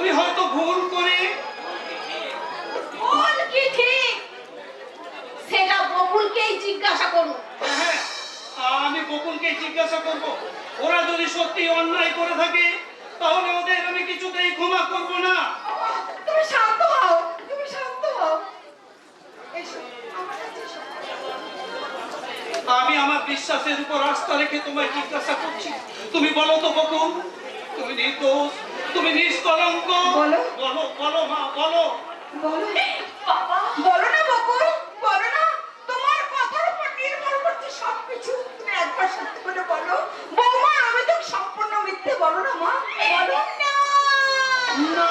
তুমি হয়তো ভুল করে ভুল কি ঠিক? সেটা বকুলকেই জিজ্ঞাসা করুন। হ্যাঁ, হ্যাঁ আমি বকুলকেই জিজ্ঞাসা করব। ওরা যদি সত্যি অন্যায় করে থাকে তাহলে ওদের আমি কিছুতেই ক্ষমা করব না। তুমি শান্ত হও তুমি শান্ত হও। আমি আমার বিশ্বাসের উপর আস্থা রেখে তোমায় জিজ্ঞাসা করছি। তুমি বলো তো বকুল তুমি নির্দোষ। তুমি নিষ্কলঙ্ক। বলো। বলো বলো মা বলো। বলো। বলো না বকুল বলো না। তোমার কথার উপর নির্ভর করছে সবকিছু। তুমি একবার সত্য করে বলো। বৌমা আমি তো সম্পূর্ণ মিথ্যে বলো না মা। বলো না। না।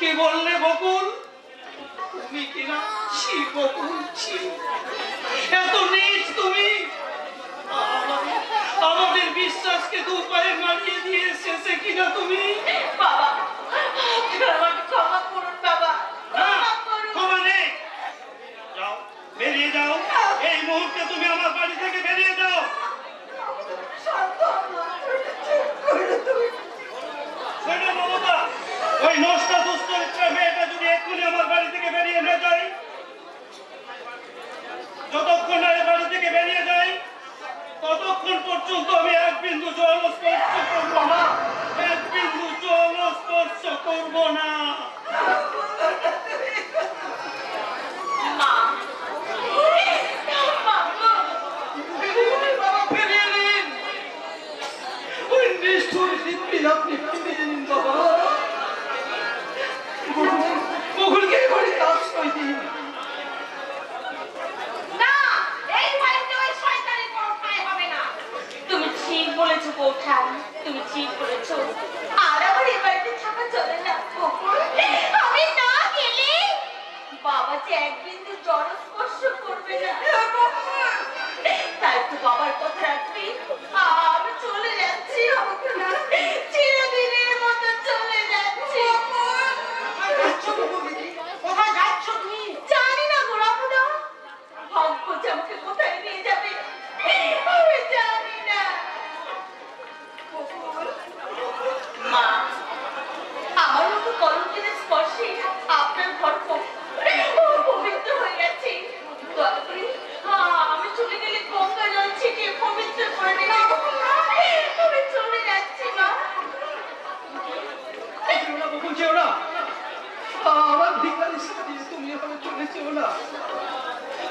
কি বললে বকুল? আমাদের বিশ্বাসকে দু পায়ে মারিয়ে দিয়ে এসেছে কিনা তুমি? বেরিয়ে যাও। এই মুহূর্তে তুমি আমার বাড়ি থেকে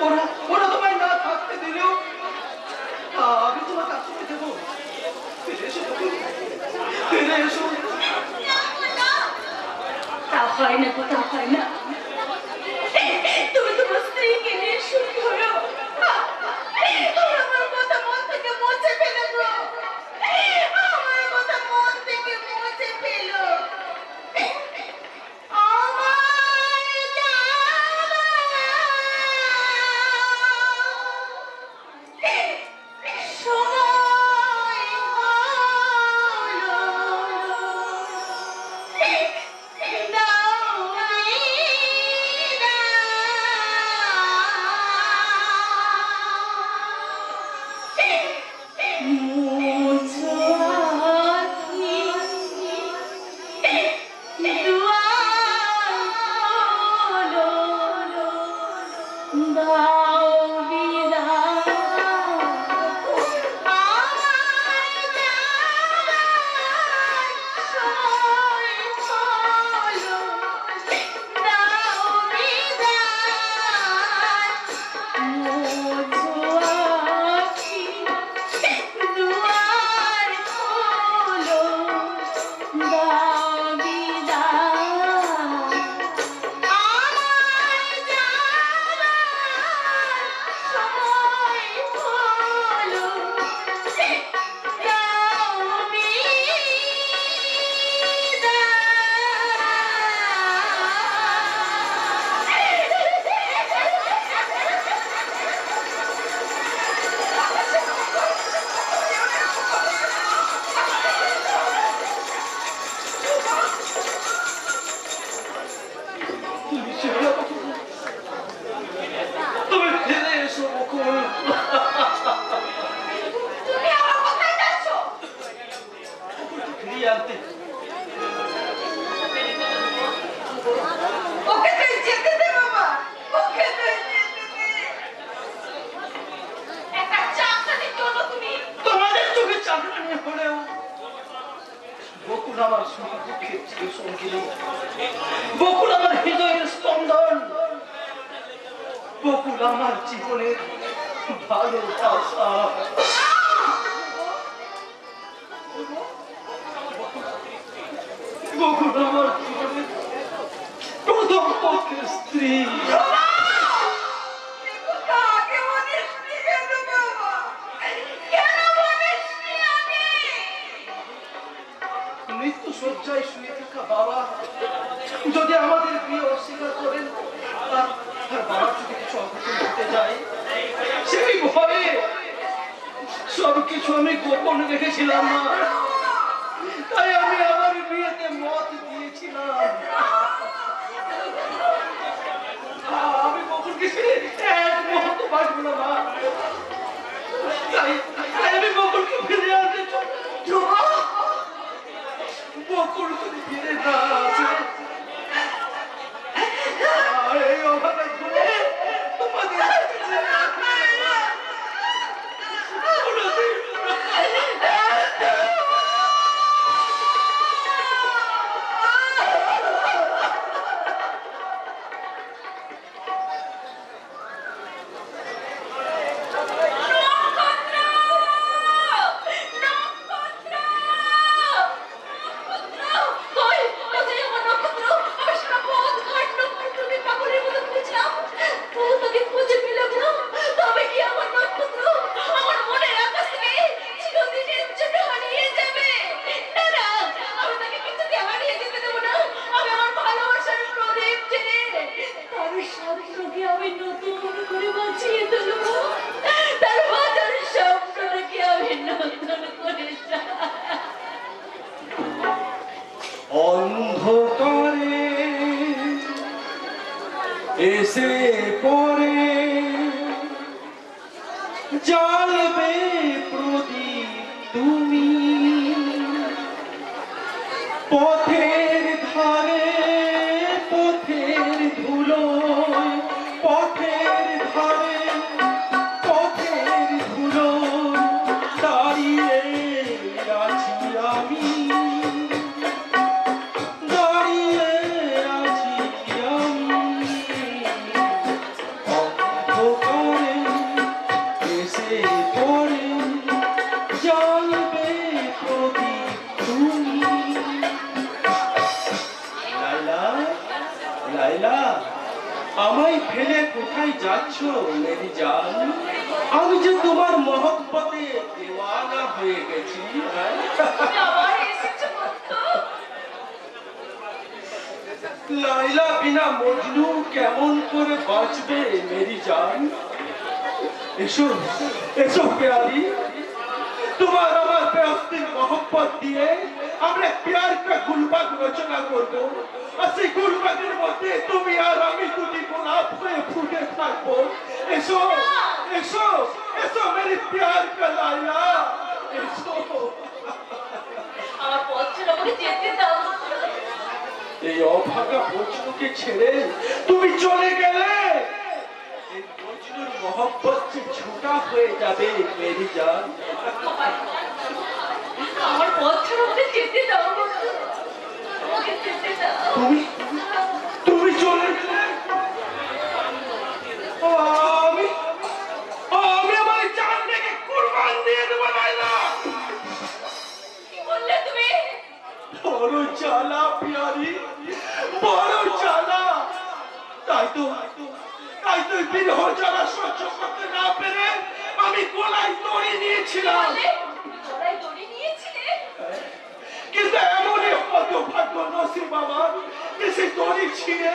ওরা ওরা তোমায় না থাকতে দিলেও আমি তোমাকে আটকে দেব ফিরে এসো ফিরে এসো তা হয় না কোথাও হয় না বকুল আমার সুখ দুঃখের চির সঙ্গী বকুল আমার হৃদয়ের স্পন্দন। বকুল আমার জীবনের ভালোবাসা। বকুল আমার জীবনের প্রথম পক্ষের স্ত্রী। যদি আমাদের বিয়ে অস্বীকার করেন সেই ভয়ে সব আমি গোপন রেখেছিলাম না তাই আমি আমার বিয়েতে মত দিয়েছিলাম। ফেলে কোথায় যাচ্ছ? মেরি জান, আমি যে তোমার মহব্বতে দেওয়ানা হয়ে গেছি হ্যাঁ? লাইলা বিনা মজনু কেমন করে বাঁচবে মেরি জান? এসো এসো পেয়ারি তোমার আমার বেহস্তির মহব্বত দিয়ে আমরা প্যার কা গুলবাগ রচনা করব আর সেই গুলবাগের মধ্যে তুমি আর আমি দুটি গোলাপ হয়ে ফুটে থাকব এসো এসো এসো মেরি প্যার কা লাইলা এসো আমার পথ ছেড়ে আমাকে যেতে দাও। এই অভাগা বজনুকে ছেড়ে তুমি চলে গেলে। এই বজনুর মহব্বত যে ছোটা হয়ে যাবে মেরি জান আমার পথ ছেড়ে আমাকে যেতে দাও বন্ধু আমাকে যেতে দাও চলে আমি আমি আমার বড় চালা পিয়ারি বড় চালা তাই তো তাই তো বিরহ জ্বালা সহ্য করতে না পেরে আমি গলায় দড়ি নিয়েছিলাম বললে গলায় দড়ি নিয়েছিলে কিন্তু এমনই হত ভাগ্য নসিব আমার যে সেই দড়ি ছিঁড়ে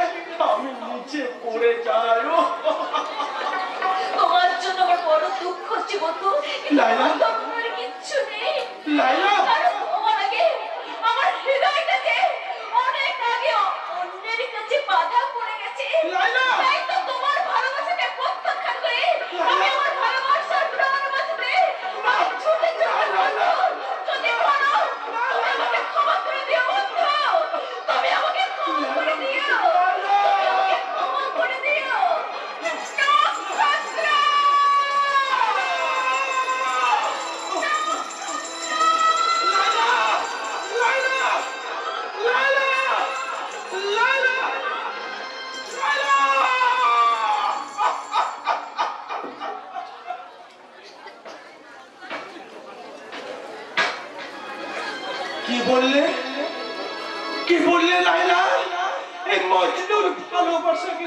আমি নিচে পড়ে যাই। তোমার জন্য আমার বড় দুঃখ হচ্ছে বন্ধু লাইলা? আমার তো আপনার কিচ্ছু নেই। লাইলা?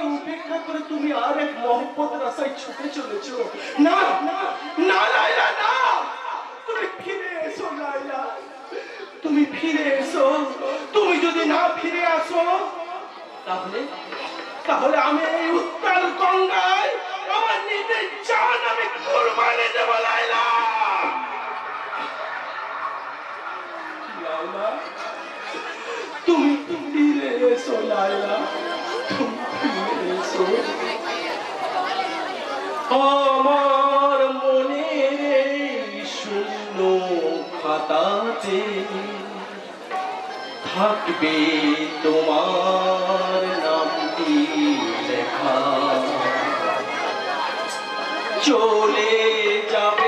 উপেক্ষা করে তুমি আর এক মহব্বত রাস্তায় ছুটে চলেছ। না না না লাইলা না। তুমি ফিরে এসো লাইলা তুমি ফিরে এসো। তুমি যদি না ফিরে আসো, তাহলে তাহলে আমি এই সাথে থাকবে তোমার নামটি লেখা। চলে যাব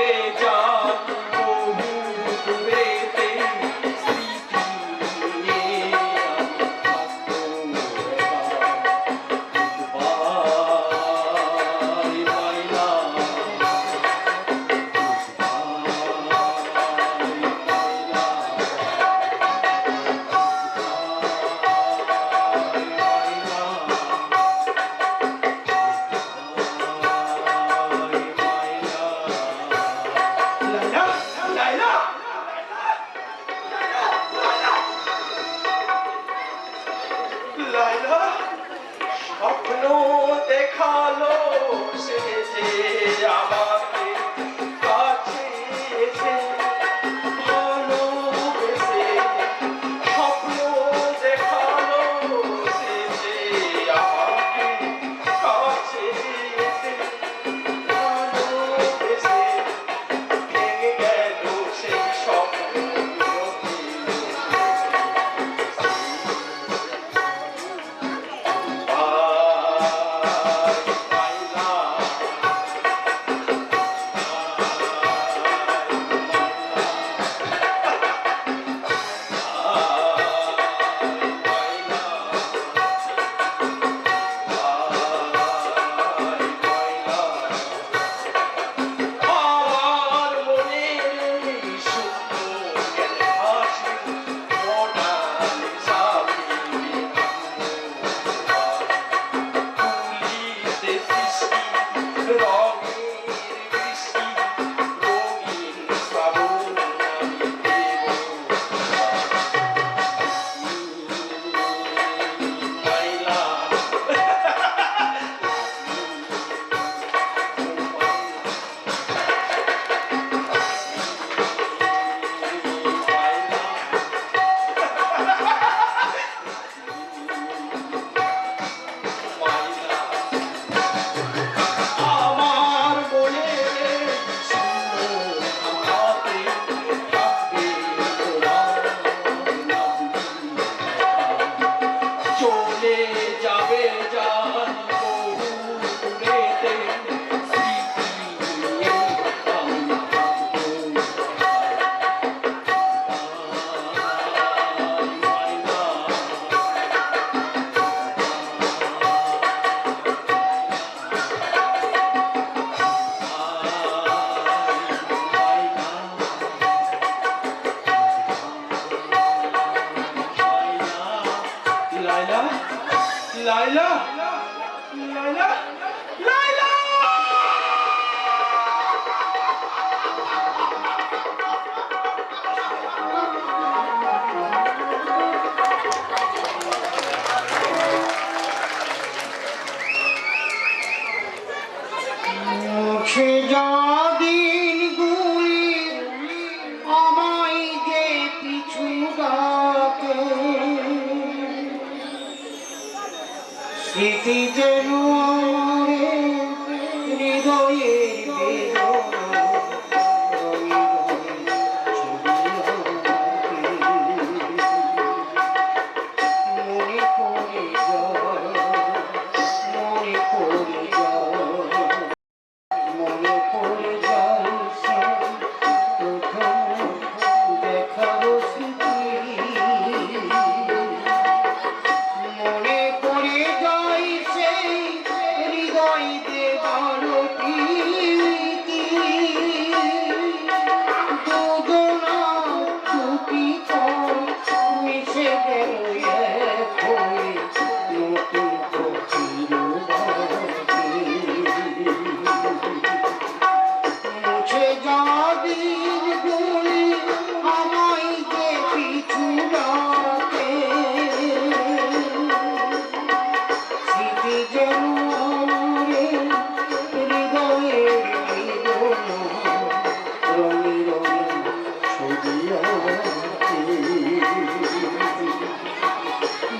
Yeah.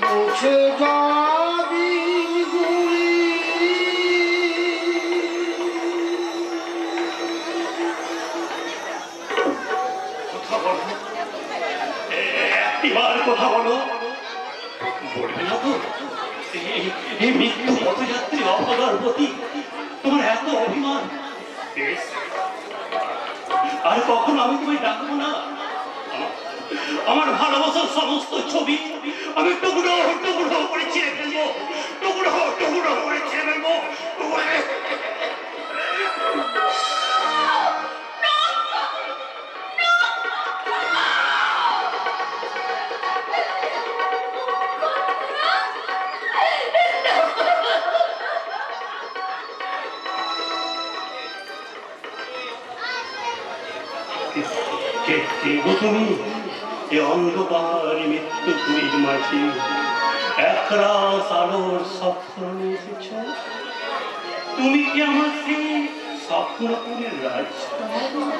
মুছে কথা বলো। বলবে না তো। এই মৃত্যু পথযাত্রী অপদার প্রতি তোমার এত অভিমান। আর কখন আমি তোমায় ডাকবো না। আমার ভালোবাসার সমস্ত ছবি আমি টুকরো টুকরো করে ছিঁড়ে ফেলব। টুকরো টুকরো করে ছিঁড়ে ফেলব। গো তুমি? এ অন্ধকার মৃত্যু তুমির মাঝে। একরাস আলোর স্বপ্ন এসেছ। তুমি কি আমার সেই স্বপ্নপুরের রাজকুমার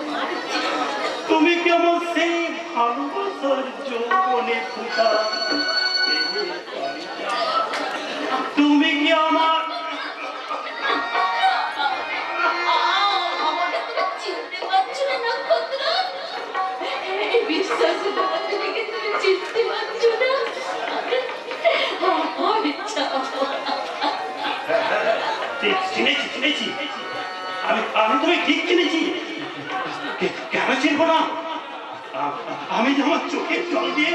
তুমি কি আমার সেই ভালোবাসার যৌবনে ফুটা? তুমি কি আমার আমি আমি তোমায় ঠিক চিনেছি কেন চিনবো না আমি যে চোখের জল দিয়ে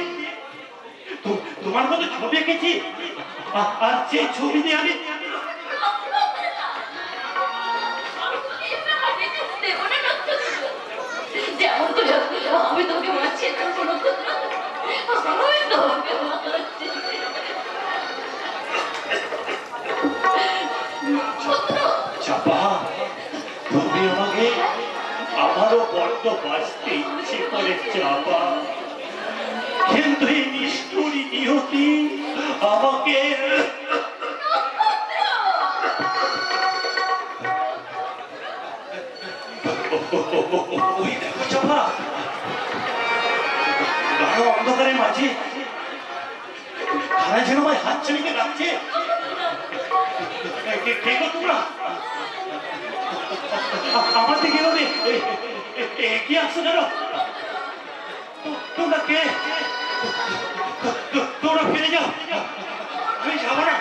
তোমার মতো ছবি এঁকেছি আর সেই ছবি দিয়ে আমি আবারও বাঁচতে ইচ্ছে করে চাপা। কিন্তু এই নিষ্ঠুরি নিহতি, আমাকে মাঝে আমায় হাত ছেড়ে কে গো তোমরা? আমার দিকে এভাবে এ- এ- এগিয়ে আসছো কেন তো- তোমরা কে তো- তো- তোমরা ফিরে যাও আমি যাব না আমি যাব না।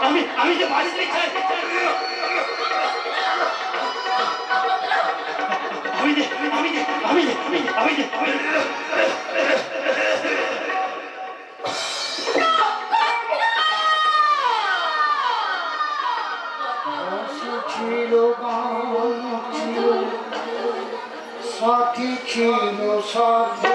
আমি আমি যে বাড়িতে চাই আমি যে আমি যে আমি যে আমি যে আমি যে আমি যে ছিল গান ছিল সাথী ছিল সাথে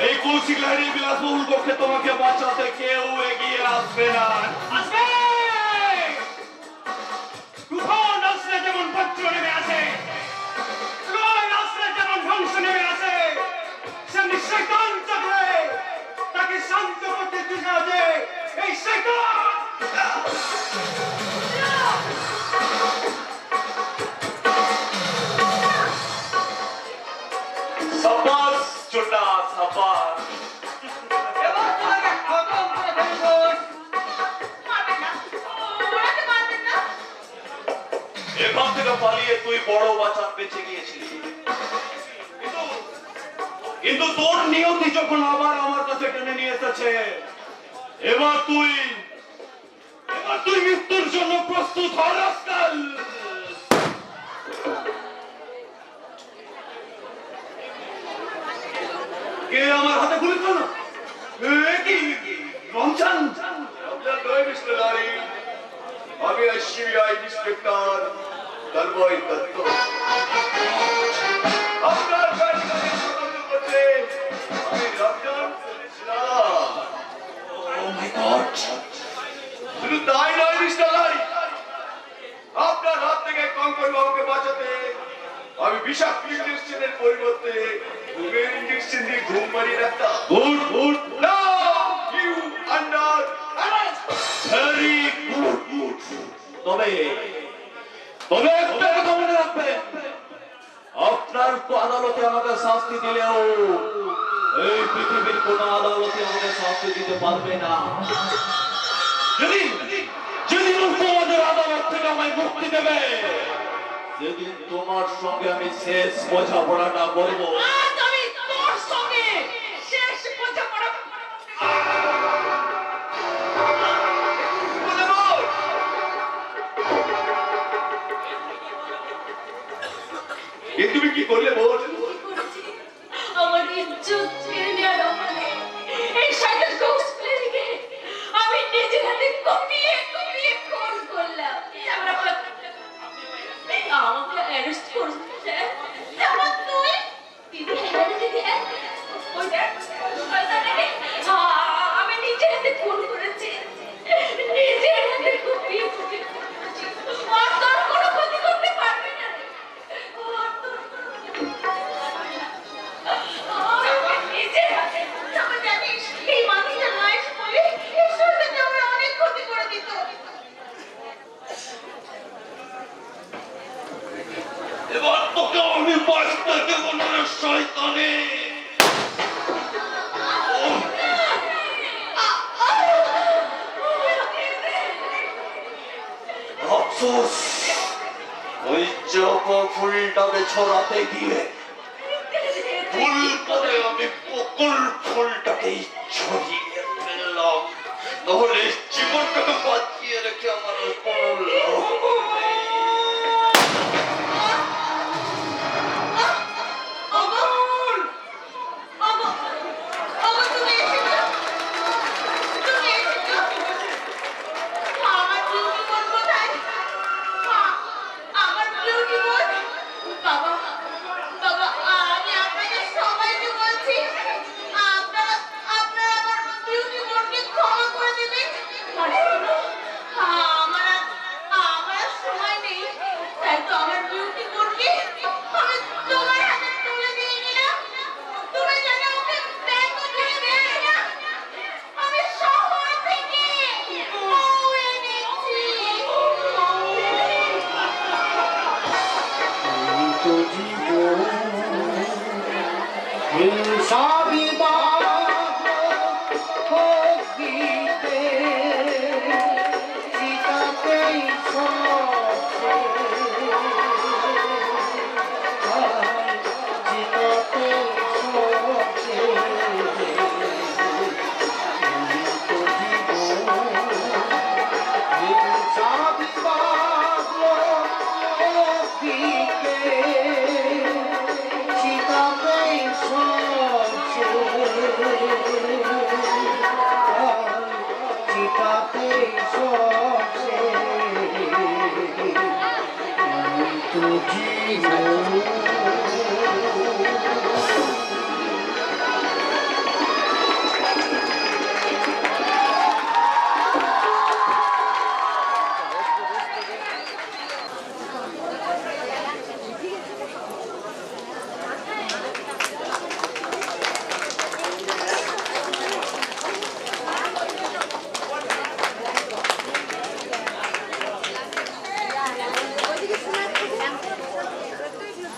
এই কৌশিক লাহিড়ি বিলাসবহুল পক্ষে তোমাকে বাঁচাতে কেউ এগিয়ে আসবে না। আসবে! তুফান যেমন ধ্বংস নেমে আসে, সেমনি শয়তান চক্রে তাকে শান্ত করতে এখান থেকে পালিয়ে তুই বড় বাঁচান বেঁচে গিয়েছিলি। কিন্তু তোর নিয়তি যখন আবার আমার কাছে টেনে নিয়ে এসেছে, এবার তুই জন্য প্রস্তুত কে আমার হাতে গুলি করল? কি রমজান? আমি সিবিআই ইন্সপেক্টর দলবই দত্ত বিষাক্ত ইঞ্জেকশনের পরিবর্তে ঘুমের ইঞ্জেকশন দিয়ে ঘুম মারিয়ে রাখতাম good good Now you very good good তবে তবে একটা কথা মনে রাখবেন আপনার তো আদালতে আমাকে শাস্তি দিলেও এই পৃথিবীর কোন আদালতে আমাকে শাস্তি দিতে পারবে না। যেদিন তোমাদের আদালত থেকে আমায় মুক্তি দেবে যেদিন তোমার সঙ্গে আমি শেষ বোঝাপড়াটা করব আজ আমি তোর সঙ্গে শেষ বোঝাপড়া এ তুমি কি করলে বল?